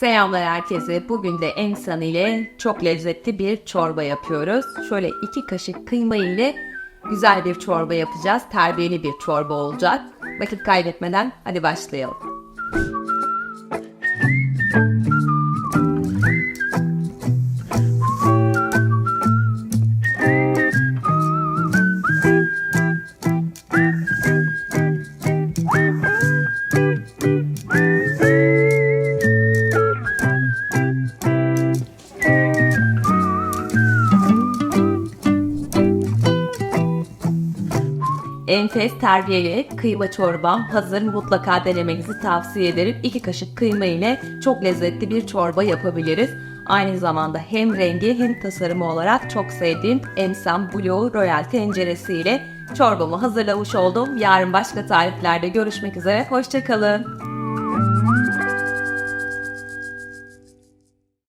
Selamlar herkese. Bugün de Emsan ile çok lezzetli bir çorba yapıyoruz. Şöyle iki kaşık kıyma ile güzel bir çorba yapacağız. Terbiyeli bir çorba olacak. Vakit kaybetmeden hadi başlayalım. Enfes terbiyeli kıyma çorbam hazır. Mutlaka denemenizi tavsiye ederim. 2 kaşık kıyma ile çok lezzetli bir çorba yapabiliriz. Aynı zamanda hem rengi hem tasarımı olarak çok sevdiğim Emsam Blue Royal tenceresi ile çorbamı hazırlamış oldum. Yarın başka tariflerde görüşmek üzere. Hoşçakalın.